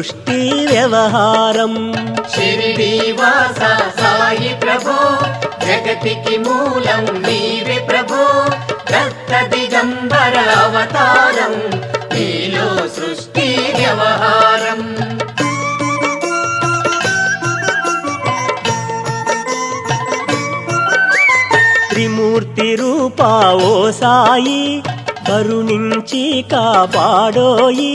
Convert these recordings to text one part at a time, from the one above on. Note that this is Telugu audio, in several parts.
సృష్టి వ్యవహారం. షిరిడి వాస సాయి ప్రభో జగతికి మూలం నీవే ప్రభో దత్త దిగంబర అవతారం నీలో సృష్టి వ్యవహారం. త్రిమూర్తి రూపా ఓ సాయి కరుణించి కాపాడోయి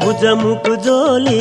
भुजमुख जोली